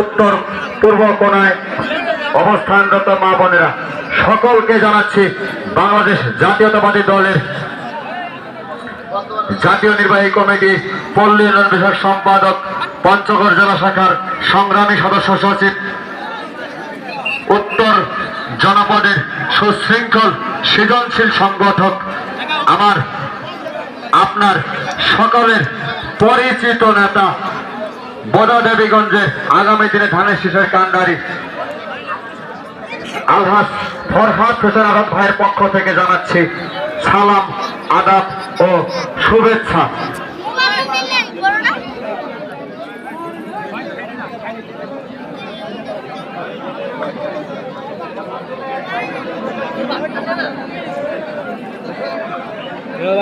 উত্তর পূর্ব কোনায় অবস্থানরত মা বোনেরা। সকলকে জানাচ্ছি বাংলাদেশ জাতীয়তাবাদী দলের জাতীয় নির্বাহী কমিটি, পল্লী উন্নয়ন বিষয়ক সম্পাদক, পঞ্চগড় জেলা শাখার সংগ্রামী সদস্য সচিব, উত্তর জনপদের সুশৃঙ্খল সৃজনশীল সংগঠক, আমার, আপনার সকলের পরিচিত নেতা বোদা দেবীগঞ্জে আগামী দিনে ধানের শীষের কান্ডারি আলহাস ফরহাদ হোসেন আরব ভাইয়ের পক্ষ থেকে জানাচ্ছি সালাম, আদাব ও শুভেচ্ছা।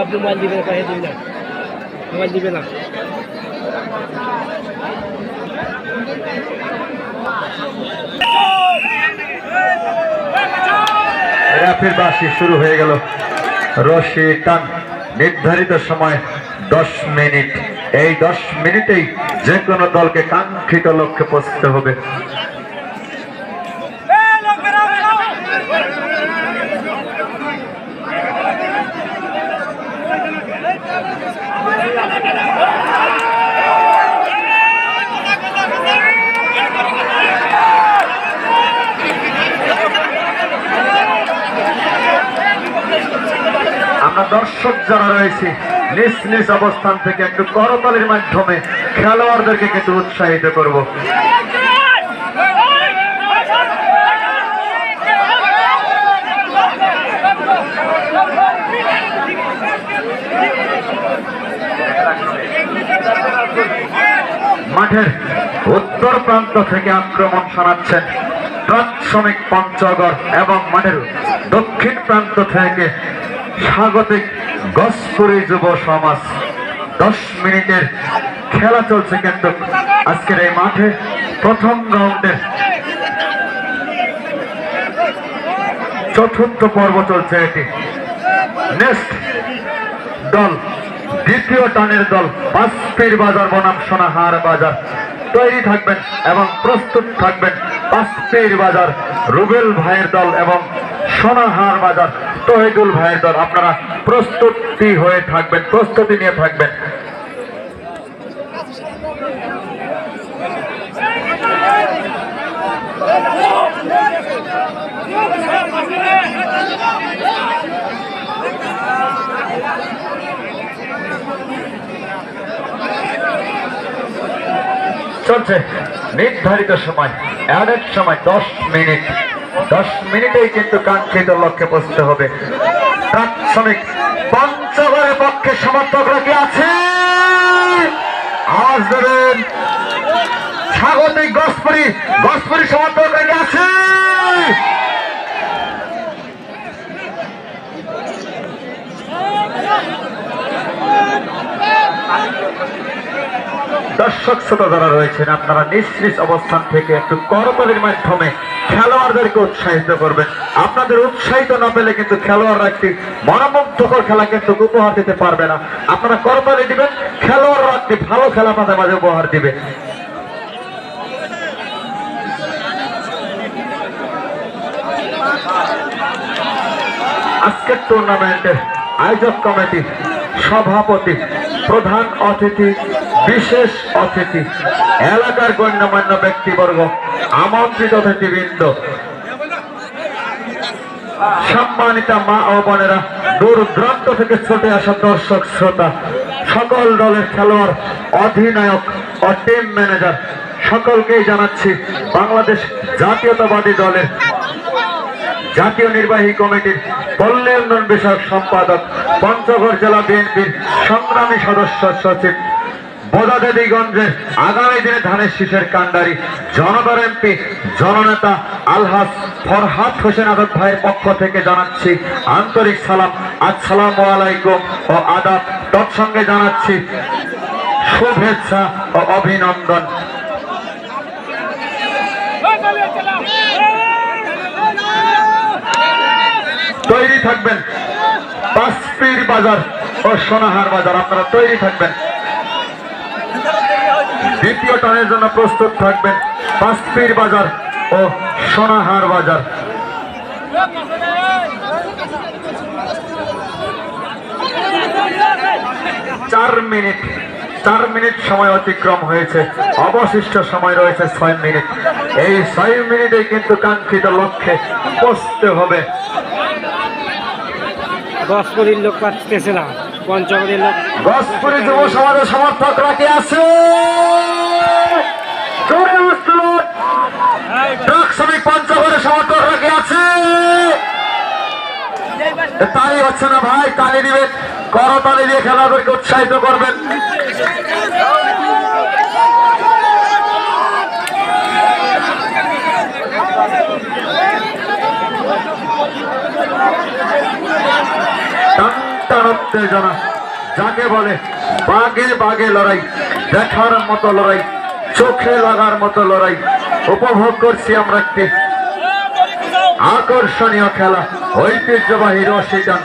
আপনি মোবাইল দিবেন মোবাইল দিবে না। র্যাফির বাসি শুরু হয়ে গেল। রশি টান, নির্ধারিত সময় দশ মিনিট। এই দশ মিনিটেই যে কোনো দলকে কাঙ্ক্ষিত লক্ষ্যে পৌঁছতে হবে। আমরা দর্শক যারা রয়েছে, নিজ নিজ অবস্থান থেকে একটু করতালির মাধ্যমে খেলোয়াড়দেরকে কিন্তু উৎসাহিত করব। মাঠের উত্তর প্রান্ত থেকে আক্রমণ শোনাচ্ছেন প্রাথমিক পঞ্চগড় এবং মাঠের দক্ষিণ প্রান্ত থেকে স্বাগতিক গসপুরি যুব সমাজ। দশ মিনিটের খেলা চলছে কিন্তু আজকের এই মাঠে প্রথম রাউন্ডের চতুর্থ পর্ব চলছে এটি। নেক্সট দল, দ্বিতীয় টানের দল পাঁচপির বাজার, বনাম সোনাহার বাজার। তৈরি থাকবেন এবং প্রস্তুত থাকবেন পাঁচপির বাজার, রুবেল ভাইয়ের দল এবং সোনাহার বাজার। তহিদুল ভাইয়ের দল, আপনারা প্রস্তুতি হয়ে থাকবেন, প্রস্তুতি নিয়ে থাকবেন। চলছে নির্ধারিত সময় এক সময়, দশ মিনিট। দশ মিনিটেই কিন্তু কাঙ্ক্ষিত লক্ষ্যে পৌঁছতে হবে। প্রাথমিক পঞ্চগড়ের পক্ষে সমর্থকরা কি আছে? আওয়াজ দেবেন। স্বাগতিক গসপুরি। গসপুরি সমর্থকরা কি আছে? দর্শক, শ্রোতা যারা রয়েছেন, আপনারা নিজ অবস্থান থেকে একটু করতালির মাধ্যমে খেলোয়াড়দেরকে উৎসাহিত করবেন। আপনাদের উৎসাহিত না পেলে কিন্তু খেলোয়াড়রা একটি মনোমুগ্ধকর খেলা কিন্তু উপহার দিতে পারবে না। আপনারা করতালি দিবেন, খেলোয়াড়রা একটি ভালো খেলা মাঝে মাঝে উপহার দিবে। আজকের টুর্নামেন্টের আয়োজক কমিটি সভাপতি প্রধান অতিথি বিশেষ অতিথি, এলাকার গণ্যমান্য ব্যক্তিবর্গ, আমন্ত্রিত অতিথিবৃন্দ। সম্মানিতা মা ও বোনেরা, দূর দূরান্ত থেকে ছুটে আসা দর্শক, শ্রোতা, সকল দলের খেলোয়াড়, অধিনায়ক ও টিম ম্যানেজার সকলকেই জানাচ্ছি বাংলাদেশ জাতীয়তাবাদী দলের জাতীয় নির্বাহী কমিটির উন্নয়ন বিষয়ক সম্পাদক, পঞ্চগড় জেলা বিএনপির সংগ্রামী সদস্য সচিব বোদাদেবীগঞ্জের আগামী দিনে ধানের শীষের কান্ডারি জনতার এমপি, জননেতা আলহাস ফরহাদ হোসেন ভাইয়ের পক্ষ থেকে জানাচ্ছি আন্তরিক সালাম আলাইকুম ও আদাব। তৎসঙ্গে জানাচ্ছি শুভেচ্ছা ও অভিনন্দন। তৈরি থাকবেন বাজার ও সোনাহার বাজার। আপনারা তৈরি থাকবেন। দ্বিতীয় টানের জন্য প্রস্তুত থাকবেন পাঁচপির বাজার ও সোনাহার বাজার। চার মিনিট চার মিনিট সময় অতিক্রম হয়েছে। অবশিষ্ট সময় রয়েছে ছয় মিনিট। এই ছয় মিনিটে কিন্তু কাঙ্ক্ষিত লক্ষ্যে পৌঁছতে হবে। দশ কোটির লোক পাচ্ছে না পঞ্চমীর লোক। গসপুরি যুব সমাজের সমর্থকরা কে আছে জোরে উঠল। ট্রাক শ্রমিক পঞ্চগড়ের সমর্থকরা কে আছে তাই হচ্ছে না ভাই, তালি দিবেন। করতালি দিয়ে খেলাদেরকে উৎসাহিত করবেন। উত্তেজনা, যাকে বলে বাগে বাগে লড়াই, দেখার মতো লড়াই। চোখে লাগার মতো লড়াই। উপভোগ করছি আমরা একটি আকর্ষণীয় খেলা, ঐতিহ্যবাহী রশি টান।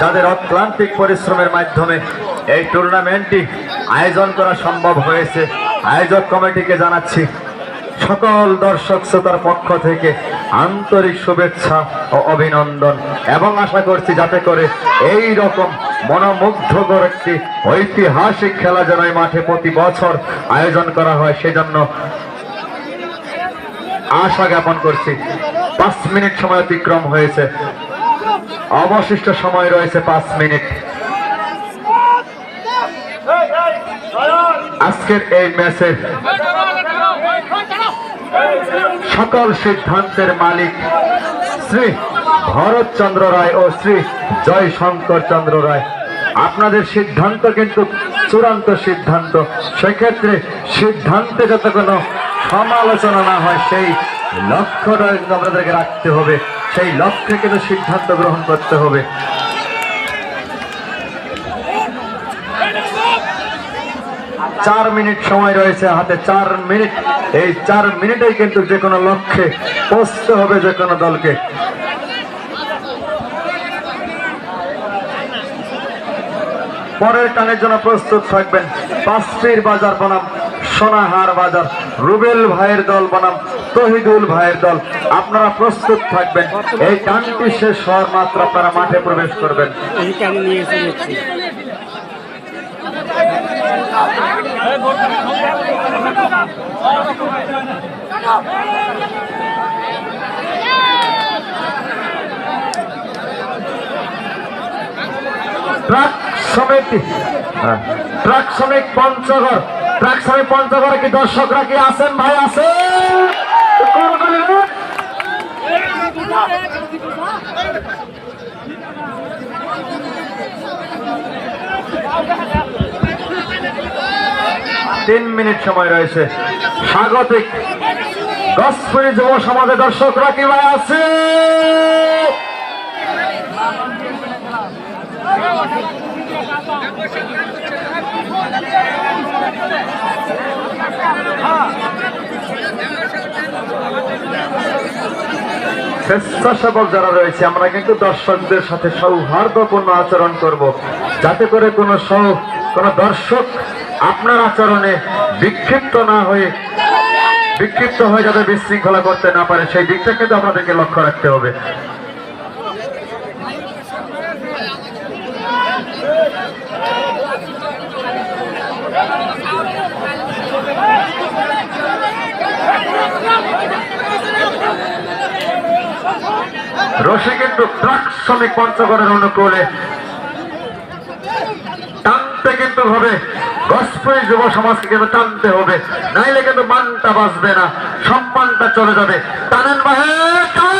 যাদের অক্লান্তিক পরিশ্রমের মাধ্যমে এই টুর্নামেন্টটি আয়োজন করা সম্ভব হয়েছে, আয়োজক কমিটিকে জানাচ্ছি। সকল দর্শক শ্রোতার পক্ষ থেকে আন্তরিক শুভেচ্ছা ও অভিনন্দন এবং আশা করছি যাতে করে এই রকম মনোমুগ্ধকর একটি ঐতিহাসিক খেলা যেন মাঠে প্রতি বছর আয়োজন করা হয়, সেজন্য আশা জ্ঞাপন করছি। পাঁচ মিনিট সময় অতিক্রম হয়েছে। অবশিষ্ট সময় রয়েছে পাঁচ মিনিট। আজকের এই ম্যাচে সকল সিদ্ধান্তের মালিক শ্রী ভরতচন্দ্র রায় ও শ্রী জয় শঙ্কর চন্দ্র রায়। আপনাদের সিদ্ধান্ত কিন্তু চূড়ান্ত সিদ্ধান্ত। সেক্ষেত্রে সিদ্ধান্তে যাতে কোনো সমালোচনা না হয়, সেই লক্ষ্যটা কিন্তু আপনাদেরকে রাখতে হবে। সেই লক্ষ্যে কিন্তু সিদ্ধান্ত গ্রহণ করতে হবে। চার মিনিট সময় রয়েছে হাতে, চার মিনিট। এই চার মিনিটেই কিন্তু যে কোনো লক্ষ্যে পৌঁছতে হবে যে কোনো দলকে। পরের টানের জন্য প্রস্তুত থাকবেন। পাঁচটির বাজার বনাম, সোনাহার বাজার। রুবেল ভাইয়ের দল বনাম, তহিদুল ভাইয়ের দল। আপনারা প্রস্তুত থাকবেন। এই টানটি শেষ হওয়ার মাত্র আপনারা মাঠে প্রবেশ করবেন এই কেন নিয়ে এসে দেখছি ট্রাক সমিতি হ্যাঁ, ট্রাক শ্রমিক পঞ্চগড় ট্রাক শ্রমিক পঞ্চগড়ে কি দর্শকরা কি আছেন ভাই আছেন করতালি রে। তিন মিনিট সময় রয়েছে। স্বাগতিক গসপুরি যুব সমাজের দর্শকরা কি ভাই আছে স্বেচ্ছাসেবক যারা রয়েছে, আমরা কিন্তু দর্শকদের সাথে সৌহার্দ্যপূর্ণ আচরণ করব। যাতে করে কোনো সৌ কোনো দর্শক আপনার আচরণে বিক্ষিপ্ত না হয়ে, বিক্ষিপ্ত হয়ে যাতে বিশৃঙ্খলা করতে না পারে, সেই দিকটা কিন্তু আমাদেরকে লক্ষ্য রাখতে হবে। রশি কিন্তু ট্রাক শ্রমিক পঞ্চগড়ের অনুকূলে টানতে কিন্তু হবে। গসপুরি যুব সমাজকে কিন্তু টানতে হবে। নাইলে কিন্তু মানটা বাঁচবে না, সম্মানটা চলে যাবে। টানেন টান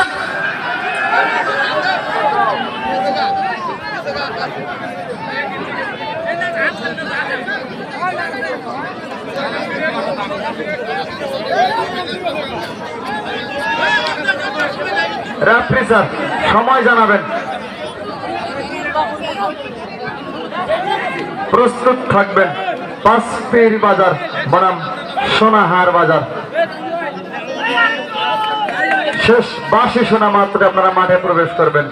স্যার, সময় জানাবেন। প্রস্তুত থাকবেন। পাঁচপির বাজার, বনাম সোনাহার বাজার। শেষ বাসি শোনা মাত্র আপনারা মাঠে প্রবেশ করবেন।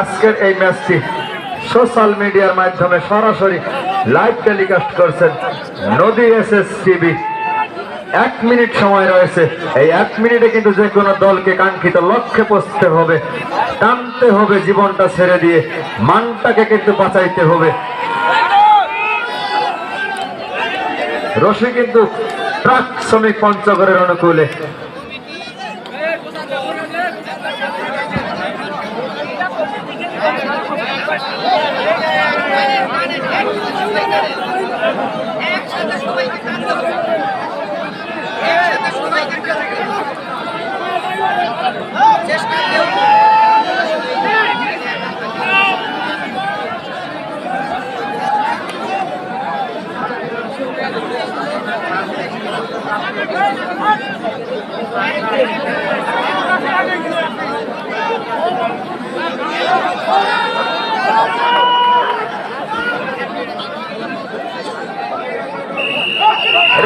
আজকের এই ম্যাচটি সোশ্যাল মিডিয়ার মাধ্যমে সরাসরি লাইভ টেলিকাস্ট করছেন নদী এস এস টিভি। এক মিনিট সময় রয়েছে। এই এক মিনিটে কিন্তু যে কোনো দলকে কাঙ্ক্ষিত লক্ষ্যে পৌঁছতে হবে, টানতে হবে জীবনটা ছেড়ে দিয়ে, মানটাকে কিন্তু বাঁচাইতে হবে। রশি কিন্তু ট্রাক শ্রমিক পঞ্চগড়ের অনুকূলে টানতে হবে একসাথে সবাইকে টানতে হবে চেষ্টা কেউ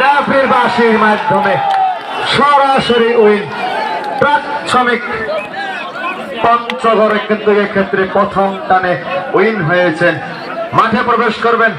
রাফির বাসির মাধ্যমে সরাসরি উইন। প্রাথমিক পঞ্চগড়ে কিন্তু এক্ষেত্রে প্রথম টানে উইন হয়েছেন। মাঠে প্রবেশ করবেন